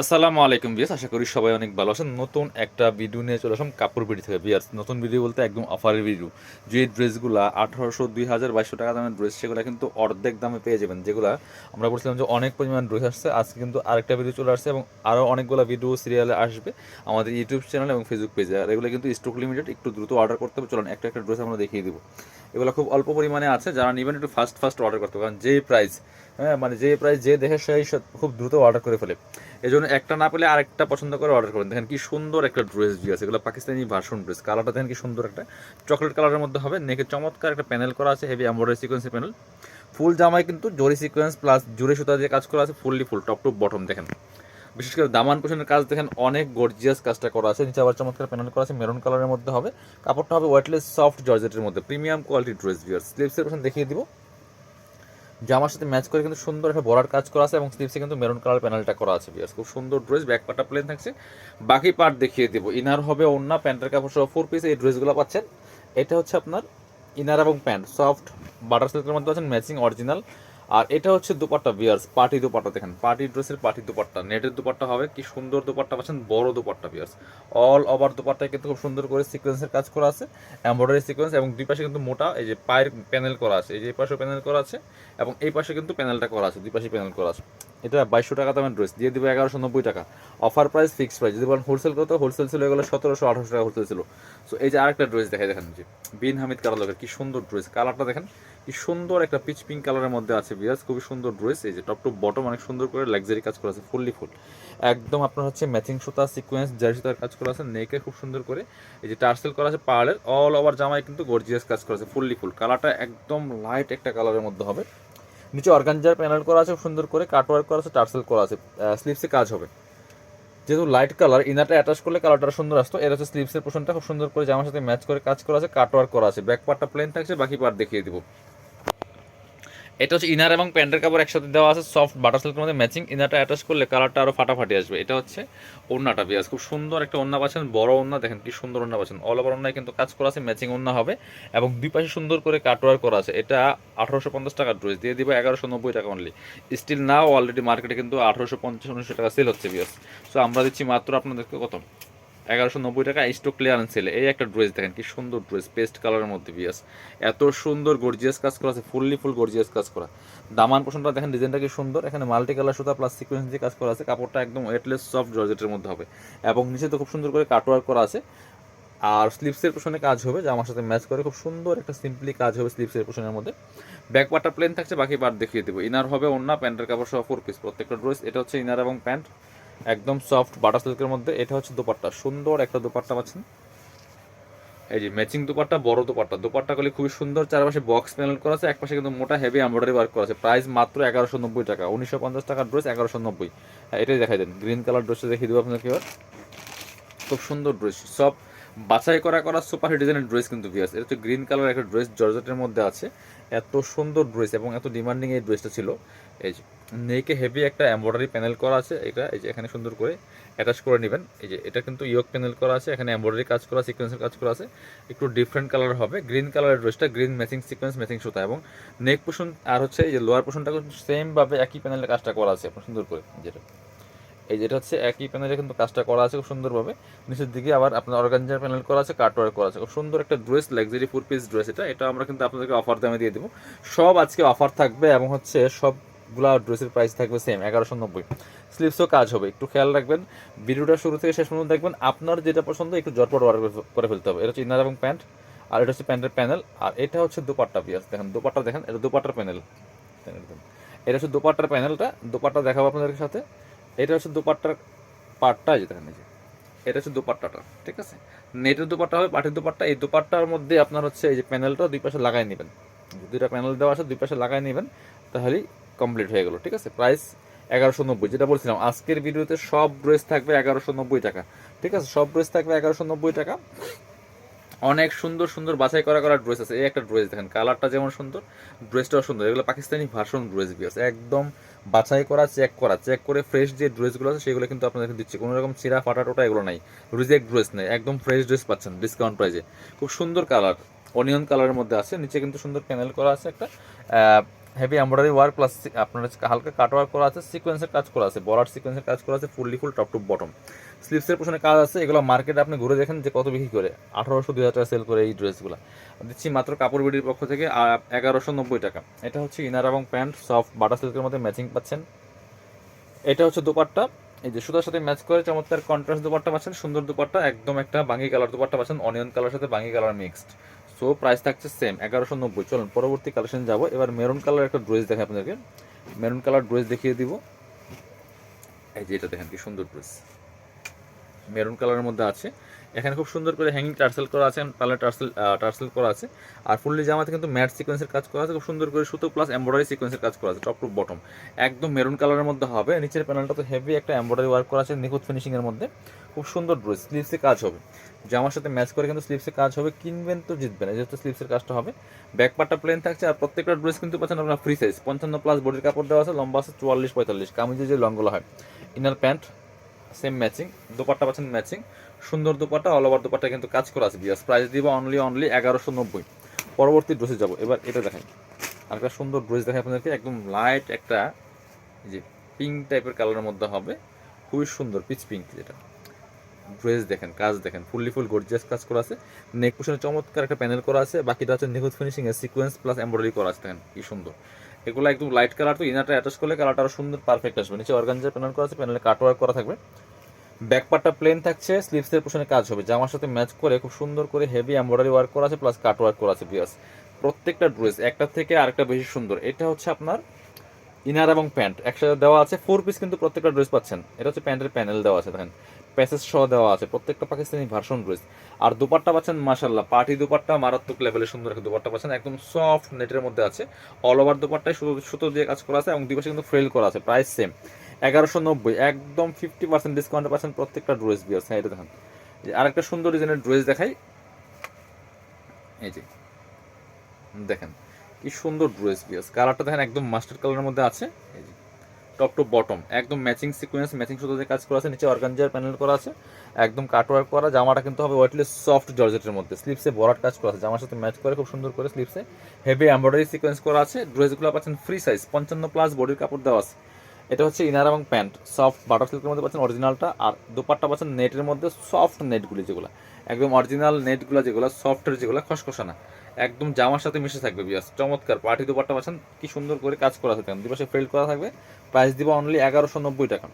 আসসালামু আলাইকুম বিয়াস আশা করি সবাই অনেক ভালো আছেন। নতুন একটা ভিডিও নিয়ে চলে আসলাম কাপড় বিড়ি থেকে। বিয়াস নতুন ভিডিও বলতে একদম অফারের ভিডিও যে ড্রেসগুলো আঠারোশো, দুই হাজার, বাইশশো টাকা দামের ড্রেস সেগুলো কিন্তু অর্ধেক দামে পেয়ে যাবেন। যেগুলো আমরা বলছিলাম যে অনেক পরিমাণ ড্রেস আসছে। আজকে কিন্তু আরেকটা ভিডিও চলে আসছে এবং আরও অনেকগুলো ভিডিও সিরিয়ালে আসবে আমাদের ইউটিউব চ্যানেল এবং ফেসবুক পেজে আর এগুলো কিন্তু স্টক লিমিটেড একটু দ্রুত অর্ডার করতে হবে। চলুন, একটা একটা ড্রেস আমরা দেখিয়ে দেবো। এগুলো খুব অল্প পরিমাণে আছে। যারা নেবেন, একটু ফাস্ট ফাস্ট অর্ডার করতে হবে। কারণ যেই প্রাইস হ্যাঁ মানে যে প্রায় যে দেখে সেই খুব দ্রুত অর্ডার করে ফেলে। এই জন্য একটা না পেলে আরেকটা পছন্দ করে অর্ডার করেন দেখেন কি সুন্দর একটা ড্রেস দিয়ে আছে। এগুলো পাকিস্তানি ভার্সন ড্রেস কালারটা দেখেন কি সুন্দর একটা। চকলেট কালারের মধ্যে হবে। নেকে চমৎকার একটা প্যানেল করা আছে। হেভি এমব্রয়ডারি সিকোয়েন্সি প্যানেল ফুল জামায় কিন্তু জরি সিকোয়েন্স প্লাস জুড়ে সুতা দিয়ে কাজ করা আছে। Fully full top to bottom দেখেন। বিশেষ করে দামান পোষণের কাজ দেখেন, অনেক গর্জিয়াস কাজটা করা আছে। নিচে আবার চমৎকার প্যানেল করা আছে। মেরুন কালারের মধ্যে হবে। কাপড়টা হবে ওয়েটলেস সফট জর্জেটের মধ্যে। প্রিমিয়াম কোয়ালিটি ড্রেস বিয়ার স্লিপসের পোষণ দেখিয়ে দিব। জামার সাথে ম্যাচ করে কিন্তু সুন্দর একটা বড়ার কাজ করা আছে এবং স্লিপসে কিন্তু মেরুন কালার প্যানেলটা করা আছে বিয়ার্স খুব সুন্দর ড্রেস ব্যাক পার্টটা প্লেন থাকছে। বাকি পার্ট দেখিয়ে দেবো। ইনার হবে অন্য প্যান্টের কাপড় সহ ফোর পিস এই ড্রেসগুলো পাচ্ছেন। এটা হচ্ছে আপনার ইনার এবং প্যান্ট সফট বাটার সিল্কের মধ্যে আছেন ম্যাচিং অরিজিনাল আর এটা হচ্ছে দুপাট্টা বিয়ার্স পার্টি দুপাট্টা দেখেন। পার্টি ড্রেসের পার্টি দুপাট্টা, নেটের দুপাট্টা হবে, কি সুন্দর দুপাট্টা পাচ্ছেন, বড় দুপাট্টা বিয়ার্স অল ওভার দুপাট্টায় কিন্তু খুব সুন্দর করে সিকোয়েন্সের কাজ করা আছে এমব্রয়ডারি সিকোয়েন্স এবং দুই পাশে কিন্তু মোটা, এই যে পায়ের প্যানেল করা আছে, এই যে এই পাশে প্যানেল করা আছে এবং এই পাশে কিন্তু প্যানেলটা করা আছে, দুই পাশে প্যানেল করা আছে। এটা বাইশশো টাকা দামের ড্রেস দিয়ে দিব এগারোশো নব্বই টাকা। অফার প্রাইস ফিক্সড প্রাইস যদি বলেন হোলসেল করতে হোলসেল ছিল এগুলো সতেরোশো, আঠারোশো টাকা হোলসেল ছিল। সো এই যে আরেকটা ড্রেস দেখাই, দেখেন যে, বিন হামিদ কালার কি সুন্দর ড্রেস কালারটা দেখেন কি সুন্দর একটা পিচ পিঙ্ক কালারের মধ্যে আছে বিরাজ। খুবই সুন্দর ড্রেস এই যে টপ টু বটম অনেক সুন্দর করে লাক্সারি কাজ করা আছে ফুললি ফুল একদম আপনার হচ্ছে ম্যাচিং সুতা সিকোয়েন্স জারি সুতার কাজ করা আছে নেকে খুব সুন্দর করে। এই যে টার্সেল করা আছে পার্লের অল ওভার জামায় কিন্তু গর্জিয়াস কাজ করা আছে ফুললি ফুল কালারটা একদম লাইট একটা কালারের মধ্যে হবে। নিচে অর্গানজার প্যানেল করা আছে সুন্দর করে। কাটওয়ার্ক করা আছে টার্সেল করা আছে স্লিপসে কাজ হবে। যেহেতু লাইট কালার ইনারটা অ্যাটাচ করলে কালারটা সুন্দর আসতো। এর হচ্ছে স্লিপসের পোর্শনটা খুব সুন্দর করে জামার সাথে ম্যাচ করে কাজ করা আছে কাটওয়ার্ক করা আছে। ব্যাক পার্টটা প্লেন থাকছে, বাকি পার্ট দেখিয়ে দিব। এটা হচ্ছে ইনার এবং প্যান্টের কাপড় একসাথে দেওয়া আছে সফট বাটার সিল্কের মধ্যে ম্যাচিং ইনারটা অ্যাটাচ করলে কালারটা আরও ফাটাফাটি আসবে। এটা হচ্ছে ওন্নাটা বিয়াস খুব সুন্দর একটা ওন্না পাচ্ছেন, বড় ওন্না দেখেন কি সুন্দর ওন্না পাচ্ছেন। অল ওভার ওন্নায় কিন্তু কাজ করা আছে ম্যাচিং ওন্না হবে এবং দুই পাশে সুন্দর করে কাটওয়ার করা আছে। এটা আঠারোশো পঞ্চাশ টাকার ড্রেস দিয়ে দিব এগারোশো নব্বই টাকা অনলি স্টিল নাও অলরেডি মার্কেটে কিন্তু আঠারোশো পঞ্চাশ, উনিশশো টাকা সেল হচ্ছে বিয়াস সো আমরা দিচ্ছি মাত্র আপনাদেরকে কত? এগারোশো নব্বই টাকা স্টক ক্লিয়ারেন্স সেলে এই একটা ড্রেস দেখেন, কি সুন্দর ড্রেস পেস্ট কালারের মধ্যে বিয়াস এত সুন্দর গর্জিয়াস কাজ করা আছে ফুললি ফুল গর্জিয়াস কাজ করা। দামান পোষণটা দেখেন ডিজাইনটা কি সুন্দর। এখানে মাল্টি কালার সুতা প্লাস সিকোয়েন্স দিয়ে কাজ করা আছে। কাপড়টা একদম ওয়েটলেস সফট জর্জেটের মধ্যে হবে। এবং নিচে তো খুব সুন্দর করে কাটওয়ার্ক করা আছে। আর স্লিপসের পোষণে কাজ হবে, যা আমার সাথে ম্যাচ করে, খুব সুন্দর একটা সিম্পলি কাজ হবে স্লিপসের পোষণের মধ্যে। ব্যাক পার্টটা প্লেন থাকছে, বাকি পার্ট দেখিয়ে দেবো। ইনার হবে অন্য প্যান্টের কাপড় সহ ফোর পিস প্রত্যেকটা ড্রেস এটা হচ্ছে ইনার এবং প্যান্ট একদম সফট সিল্কের মধ্যে। এটা হচ্ছে দোপাট্টা। সুন্দর একটা দোপাট্টা পাচ্ছেন। এই যে ম্যাচিং দোপাট্টা, বড় দোপাট্টা। দোপাট্টা করলে খুবই সুন্দর। চারপাশে বক্স প্যানেল করা আছে। একপাশে কিন্তু মোটা হেভি এমব্রয়ডারি ওয়ার্ক করা আছে। প্রাইস মাত্র এগারোশো নব্বই টাকা। উনিশশো পঞ্চাশ টাকার ড্রেস এগারোশো নব্বই। হ্যাঁ এটাই দেখাই দেন। গ্রিন কালার ড্রেসটা দেখিয়ে দেবো আপনাকে এবার। খুব সুন্দর ড্রেস সব বাছাই করা করা সুপার হিট ডিজাইনের ড্রেস কিন্তু ভিয়াস এটা হচ্ছে গ্রিন কালার একটা ড্রেস জর্জেটের মধ্যে আছে। এত সুন্দর ড্রেস এবং এত ডিমান্ডিং এই ড্রেসটা ছিল। এই যে নেকে হেভি একটা এমব্রয়ডারি প্যানেল করা আছে, এটা, এই যে এখানে সুন্দর করে অ্যাটাচ করে নেবেন। এই যে এটা কিন্তু ইয়ক প্যানেল করা আছে, এখানে এমব্রয়ডারি কাজ করা, সিকোয়েন্সের কাজ করা আছে। একটু ডিফারেন্ট কালার হবে গ্রিন কালারের ড্রেসটা গ্রিন ম্যাচিং সিকোয়েন্স ম্যাচিং সুতা, এবং নেক পোষণ আর হচ্ছে এই যে লোয়ার পোষণটা সেমভাবে একই প্যানেলের কাজটা করা আছে, সুন্দর করে যেটা এই যেটা হচ্ছে একই প্যানেলে কিন্তু কাজটা করা আছে খুব সুন্দরভাবে নিচের দিকে আবার আপনার অর্গানজার প্যানেল করা আছে কাটওয়ার করা আছে, খুব সুন্দর একটা dress luxury four piece dress এটা এটা আমরা কিন্তু আপনাদেরকে অফার দামে দিয়ে দেবো। সব আজকে অফার থাকবে এবং হচ্ছে সবগুলা ড্রেসের প্রাইস থাকবে সেম এগারোশো নব্বই। স্লিপসও কাজ হবে, একটু খেয়াল রাখবেন। ভিডিওটা শুরু থেকে শেষ পর্যন্ত দেখবেন, আপনার যেটা পছন্দ, একটু জটপট অর্ডার করে ফেলতে হবে। এটা হচ্ছে ইনার এবং প্যান্ট আর এটা হচ্ছে প্যান্টের প্যানেল আর এটা হচ্ছে দুপাট্টা পিয়াস দেখেন, দুপাট্টা দেখেন, এটা দুপাট্টার প্যানেল এটা হচ্ছে দুপাট্টার প্যানেলটা দুপাট্টা দেখাবো আপনাদের সাথে। এটা হচ্ছে দুপাট্টার পাটটা যে দেখেন এটা হচ্ছে দুপাট্টাটা, ঠিক আছে? নেটের দুপাট্টা হবে, পাটের দুপাট্টা, এই দুপাট্টার মধ্যে আপনার হচ্ছে এই যে প্যানেলটা দুই পাশে লাগাই নেবেন। দুইটা প্যানেল দেওয়া আছে, দুই পাশে লাগাই নেবেন, তাহলেই কমপ্লিট হয়ে গেল, ঠিক আছে? প্রাইস এগারোশো নব্বই, যেটা বলছিলাম, আজকের ভিডিওতে সব ড্রেস থাকবে এগারোশো নব্বই টাকা, ঠিক আছে? সব ড্রেস থাকবে এগারোশো নব্বই টাকা। অনেক সুন্দর সুন্দর বাছাই করা করা ড্রেস আছে। এই একটা ড্রেস দেখেন, কালারটা যেমন সুন্দর ড্রেসটাও সুন্দর। এগুলো পাকিস্তানি ভার্সন ড্রেস বিয়াস একদম বাছাই করা চেক করা। চেক করে ফ্রেশ যে ড্রেসগুলো আছে, সেগুলো কিন্তু আপনাদেরকে দিচ্ছে। কোনো রকম চিরা ফাটা টোটা এগুলো নাই। রিজেক্ট ড্রেস নেই। একদম ফ্রেশ ড্রেস পাচ্ছেন ডিসকাউন্ট প্রাইসে খুব সুন্দর কালার অনিয়ন কালারের মধ্যে আছে। নিচে কিন্তু সুন্দর প্যানেল করা আছে একটা হেভি এমব্রয়ডারি ওয়ার্ক প্লাস আপনার হালকা কাট ওয়ার্ক করা আছে সিকোয়েন্সের কাজ করা আছে বলার সিকোয়েন্সের কাজ করা আছে fully full top to bottom স্লিপসের পিছনে কাজ আছে, এগুলো মার্কেটে আপনি ঘুরে দেখেন যে কত বিক্রি করে। আঠারোশো, দুই হাজার টাকা সেল করে এই ড্রেসগুলো দিচ্ছি মাত্র কাপড় বিডির পক্ষ থেকে এগারোশো নব্বই টাকা। এটা হচ্ছে ইনার এবং প্যান্ট সফট বাটার সিল্কের মধ্যে ম্যাচিং পাচ্ছেন। এটা হচ্ছে দোপাট্টা। এই যে সুতার সাথে ম্যাচ করে, চমৎকার কন্ট্রাস্ট দোপাট্টা পাচ্ছেন, সুন্দর দোপাট্টা, একদম একটা বাঙ্গি কালার দোপাট্টা পাচ্ছেন অনিয়ন কালার সাথে বাঙ্গি কালার মিক্সড সো প্রাইস থাকছে সেম এগারোশো নব্বই। চলুন, পরবর্তী কালেকশন যাব। এবার মেরুন কালার একটা ড্রেস দেখে আপনাদেরকে। মেরুন কালার ড্রেস দেখিয়ে দিব। এই যে এটা দেখেন, কি সুন্দর ড্রেস মেরুন কালারের মধ্যে আছে। এখানে খুব সুন্দর করে হ্যাঙ্গিং টার্সেল করা আছে পার্লার টার্সেল টার্সেল করা আছে। আর ফুললি জামাতে কিন্তু ম্যাট সিকোয়েন্সের কাজ করা আছে, খুব সুন্দর করে সুতো প্লাস এমব্রয়ডারি সিকোয়েন্সের কাজ করা আছে টপ টু বটম একদম মেরুন কালারের মধ্যে হবে। নিচের প্যানেলটা তো হেভি একটা এম্ব্রয়ডারি ওয়ার্ক করা আছে, নিখুঁত ফিনিশিংয়ের মধ্যে। খুব সুন্দর ড্রেস স্লিভসে কাজ হবে। জামার সাথে ম্যাচ করে কিন্তু স্লিভসে কাজ হবে, কিনবেন তো জিতবেন যেহেতু স্লিপসের কাজটা হবে। ব্যাক পার্টটা প্লেন থাকছে, আর প্রত্যেকটা ড্রেস কিন্তু পাচ্ছেন আপনার ফ্রি সাইজ পঞ্চান্ন প্লাস বডির কাপড় দেওয়া আছে, লম্বা আছে চুয়াল্লিশ, পঁয়তাল্লিশ। কামিজে যে লংগুলো হয় inner pant same matching dupatta পাচ্ছেন ম্যাচিং সুন্দর দোপাট্টা অল ওভার দোপাট্টা কিন্তু কাজ করা আছে বিয়াস প্রাইস দিব অনলি অনলি এগারোশো নব্বই। পরবর্তী ড্রেসে যাব। এবার এটা দেখাই। আর একটা সুন্দর ড্রেস দেখাই আপনাদেরকে, একদম লাইট একটা যে পিঙ্ক টাইপের কালারের মধ্যে হবে। খুবই সুন্দর পিচ পিঙ্ক যেটা। ড্রেস দেখেন, কাজ দেখেন ফুললি ফুল গর্জিয়াস কাজ করা আছে। নেক পোশনে চমৎকার একটা প্যানেল করা আছে, বাকিটা হচ্ছে নিখুঁত ফিনিশিং এর সিকোয়েন্স প্লাস এমব্রয়ডারি করা আছে, দেখেন কি সুন্দর। এগুলো একদম লাইট কালার তো ইনারটা অ্যাটাচ করলে কালারটা আরও সুন্দর পারফেক্ট আসবে। নিচে অর্গানজার প্যানেল করা আছে প্যানেলে কাট ওয়ার্ক করা থাকবে। ব্যাক পার্টটা প্লেন থাকছে স্লিভসের পোশনে কাজ হবে। জামার সাথে ম্যাচ করে, খুব সুন্দর করে হেভি এমব্রয়ডারি ওয়ার্ক করা আছে প্লাস কাট ওয়ার্ক করা আছে বিয়াস প্রত্যেকটা ড্রেস একটা থেকে আরেকটা বেশি সুন্দর। এটা হচ্ছে আপনার ইনার এবং প্যান্ট একসাথে দেওয়া আছে ফোর পিস কিন্তু প্রত্যেকটা ড্রেস পাচ্ছেন। এটা হচ্ছে প্যান্টের প্যানেল দেওয়া আছে, দেখেন। প্যাসেজ সহ দেওয়া আছে। প্রত্যেকটা পাকিস্তানি ভার্সন ড্রেস আর দুপাট্টা পাচ্ছেন মাশাল্লাহ পার্টি দুপাট্টা মারাত্মক লেভেলে সুন্দর একটা দুপাট্টা পাচ্ছেন। একদম সফট নেটের মধ্যে আছে। অল ওভার দুপাট্টায় সুতো সুতো দিয়ে কাজ করা আছে এবং দুই পাশে কিন্তু ফ্রেল করা আছে। প্রাইস সেম এগারোশো নব্বই, একদম ফিফটি পার্সেন্ট ডিসকাউন্টে পাচ্ছেন প্রত্যেকটা ড্রেস বিয়ার্স হ্যাঁ এটা দেখেন। আরেকটা সুন্দর ডিজাইনের ড্রেস দেখাই। এই যে, দেখেন। কি সুন্দর ড্রেস বিয়ার্স কালারটা দেখেন একদম মাস্টার কালারের মধ্যে আছে। এই যে টপ টু বটম। একদম ম্যাচিং সিকোয়েন্স, ম্যাচিং সুতো দিয়ে কাজ করা আছে, নিচে অর্গানজার প্যানেল করা আছে, একদম কাটওয়ার্ক করা। জামাটা কিন্তু হবে ওয়েটলেস সফট জর্জেটের মধ্যে। স্লিপসে বরাট কাজ করা আছে। জামার সাথে ম্যাচ করে খুব সুন্দর করে স্লিপসে হেভি এম্ব্রয়ডারি সিকোয়েন্স করা আছে। ড্রেসগুলো পাচ্ছেন ফ্রি সাইজ পঞ্চান্ন প্লাস বডির কাপড় দেওয়া আছে। এটা হচ্ছে ইনার এবং প্যান্ট সফট বাটার সিল্কের মধ্যে পাচ্ছেন অরিজিনালটা আর দুপাট্টা পাচ্ছেন নেটের মধ্যে সফট নেটগুলি যেগুলো। একদম অরিজিনাল নেটগুলো যেগুলো সফটের যেগুলো খসখসা না একদম জামার সাথে মিশে থাকবে, বিয়াস। চমৎকার পার্টি দুপাট্টা পাচ্ছেন। কি সুন্দর করে কাজ করা থাকবে দুপাশে ফেল্ড করা থাকবে। প্রাইস দিব অনলি এগারোশো নব্বই টাকা।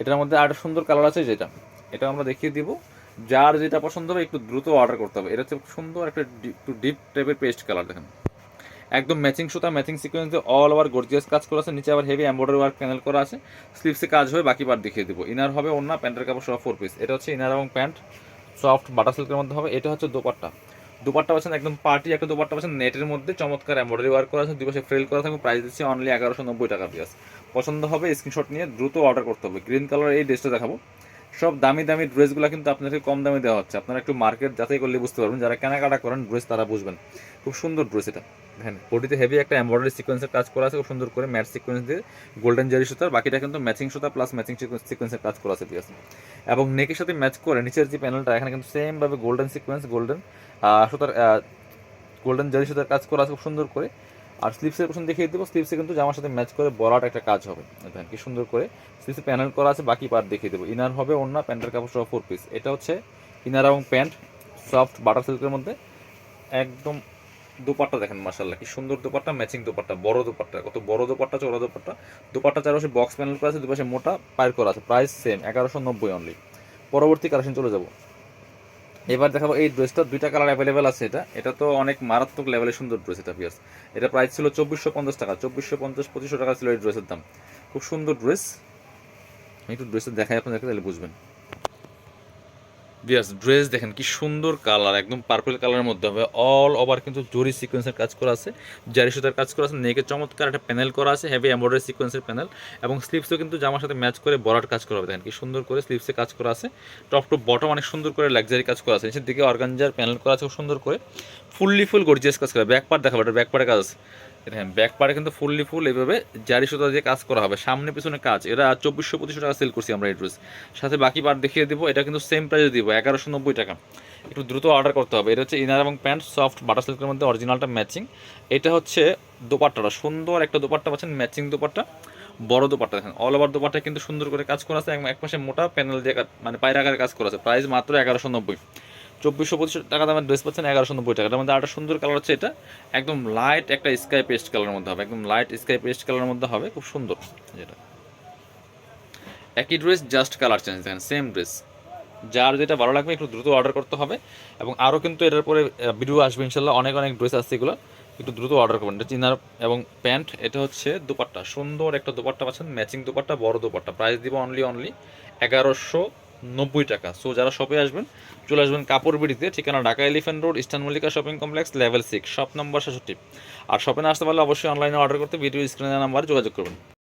এটার মধ্যে আরেকটা সুন্দর কালার আছে যেটা। এটা আমরা দেখিয়ে দিব। যার যেটা পছন্দ হবে একটু দ্রুত অর্ডার করতে হবে। এটা হচ্ছে সুন্দর একটা একটু ডিপ টাইপের পেস্ট কালার দেখেন। একদম ম্যাচিং সুতা ম্যাচিং সিকোয়েন্সে অল ওভার গর্জিয়াস কাজ করা আছে। নিচে আবার হেভি এমব্রয়ডারি ওয়ার্ক প্যানেল করা আছে। স্লিভসে কাজ হবে বাকি পার্ট দেখিয়ে দিব। ইনার হবে অন্য প্যান্টের কাপড় সহ ফোর পিস এটা হচ্ছে ইনার এবং প্যান্ট সফট বাটার সিল্কের মধ্যে হবে। এটা হচ্ছে দোপাট্টা। দুপাট্টা পাচ্ছেন একদম পার্টি একটা দুপাট্টা পাচ্ছেন নেটের মধ্যে, চমৎকার এম্ব্রয়ডারি ওয়ার্ক করা আছে দুপাশে ফ্রেল করা থাকবে প্রাইস দিচ্ছি অনলি এগারোশো নব্বই টাকা পিয়াস পছন্দ হবে স্ক্রিনশট নিয়ে দ্রুত অর্ডার করতে হবে। গ্রিন কালার এই ড্রেসটা দেখাবো। সব দামি দামি ড্রেসগুলো কিন্তু আপনাদেরকে কম দামে দেওয়া হচ্ছে। আপনারা একটু মার্কেট যাচাই করলে বুঝতে পারবেন, যারা কেনাকাটা করেন ড্রেস তারা বুঝবেন। খুব সুন্দর ড্রেস এটা। হ্যাঁ বডিতে হেভি একটা এমব্রয়ডারি সিকোয়েন্সের কাজ করা আছে, খুব সুন্দর করে ম্যাট সিকোয়েন্স দিয়ে গোল্ডেন জারি সুতার বাকিটা কিন্তু ম্যাচিং সুতা প্লাস ম্যাচিং সিকোয়েন্সের কাজ করা আছে পিয়াস এবং নেকের সাথে ম্যাচ করে নিচের যে প্যানেলটা এখানে কিন্তু সেমভাবে গোল্ডেন সিকোয়েন্স গোল্ডেন সুতার গোল্ডেন জারি সুতার কাজ করা আছে খুব সুন্দর করে। আর স্লিপসের পোশন দেখিয়ে দেবো। স্লিপসে কিন্তু জামার সাথে ম্যাচ করে বলাট একটা কাজ হবে। দেখেন কি সুন্দর করে স্লিপসে প্যানেল করা আছে, বাকি পার্ট দেখিয়ে দেবো। ইনার হবে অন্য প্যান্টের কাপড় সহ ফোর পিস এটা হচ্ছে ইনার এবং প্যান্ট সফট বাটার সিল্কের মধ্যে। একদম দোপাট্টা দেখেন মার্শাল্লাহ কি সুন্দর দোপাট্টা ম্যাচিং দোপাট্টা, বড় দোপাট্টা, কত বড় দোপাট্টা চড়া দোপাট্টা। দোপাট্টা চারপাশে বক্স প্যানেল করা আছে, দুপাশে মোটা, পায়ের করা আছে। প্রাইস সেম এগারোশো নব্বই অনলি পরবর্তী কালেকশন চলে যাব। এবার দেখাবো এই ড্রেসটা, দুইটা কালার অ্যাভেলেবেল আছে এটা। এটা তো অনেক মারাত্মক লেভেলের সুন্দর ড্রেস এটা পিয়ার্স এটা প্রাইস ছিল চব্বিশশো পঞ্চাশ টাকা, চব্বিশশো পঞ্চাশ, পঁচিশশো টাকা ছিল এই ড্রেসের দাম। খুব সুন্দর ড্রেস একটু ড্রেসটা দেখাই আপনাদেরকে, তাহলে বুঝবেন। বিয়াস ড্রেস দেখেন কি সুন্দর কালার একদম পার্পল কালারের মধ্যে হবে। অল ওভার কিন্তু জরি সিকোয়েন্সের কাজ করা আছে। জারি সুতার কাজ করা আছে নেকে চমৎকার একটা প্যানেল করা আছে হেভি এমব্রয়ডারি সিকোয়েন্সের প্যানেল এবং স্লিপসও কিন্তু জামার সাথে ম্যাচ করে বরাট কাজ করা হবে। দেখেন কি সুন্দর করে স্লিপসে কাজ করা আছে। টপ টু বটম অনেক সুন্দর করে লাক্সারি কাজ করা আছে। নিচের দিকে অর্গানজার প্যানেল করা আছে, খুব সুন্দর করে। ফুললি ফুল গর্জিয়াস কাজ করা। ব্যাক পার্ট দেখাবো ব্যাক পার্টের কাজ আছে। হ্যাঁ ব্যাক পারে কিন্তু ফুললি ফুল এইভাবে জারি সুতা দিয়ে কাজ করা হবে। সামনে পিছনে কাজ এটা চব্বিশশো পঁচিশশো টাকা সেল করছি আমরা এই ড্রেস সাথে বাকি পার্ট দেখিয়ে দিব, এটা কিন্তু সেম প্রাইসে দিব, এগারোশো নব্বই টাকা। একটু দ্রুত অর্ডার করতে হবে। এটা হচ্ছে ইনার এবং প্যান্ট সফট বাটার সিল্কের মধ্যে অরিজিনালটা ম্যাচিং এটা হচ্ছে দোপাট্টাটা, সুন্দর একটা দোপাট্টা পাচ্ছেন ম্যাচিং দোপাট্টা, বড় দোপাট্টা দেখেন। অল ওভার দোপাট্টা কিন্তু সুন্দর করে কাজ করা আছে এক পাশে মোটা প্যানেল দিয়ে মানে পায়ের আকারে কাজ করা আছে। প্রাইস মাত্র এগারোশো নব্বই। চব্বিশশো পঁচিশশো টাকা দামের ড্রেস পাচ্ছেন এগারোশো নব্বই টাকা। তার মধ্যে আরেকটা সুন্দর কালার হচ্ছে এটা। একদম লাইট একটা স্কাই পেস্ট কালারের মধ্যে হবে। একদম লাইট স্কাই পেস্ট কালারের মধ্যে হবে। খুব সুন্দর যেটা। একই ড্রেস জাস্ট কালার চেঞ্জ দেখেন সেম ড্রেস যার যেটা ভালো লাগবে একটু দ্রুত অর্ডার করতে হবে। এবং আরও কিন্তু এটার পরে ভিডিও আসবে ইনশাল্লাহ। অনেক অনেক ড্রেস আসছে এগুলো। একটু দ্রুত অর্ডার করবেন। এটা চিনার এবং প্যান্ট এটা হচ্ছে দুপাট্টা। সুন্দর একটা দুপাট্টা পাচ্ছেন। ম্যাচিং দুপাট্টা, বড় দুপাট্টা। প্রাইস দিব অনলি অনলি এগারোশো নব্বই টাকা। সো যারা শপে আসবেন, চলে আসবেন কাপড় বিড়িতে, ঠিকানা Dhaka Elephant Road, Eastern Mallika shopping complex level six shop number সাতষট্টি আর শপে না আসতে পারলে অবশ্যই অনলাইনে অর্ডার করতে ভিডিও স্ক্রিনের নাম্বারে যোগাযোগ করবেন।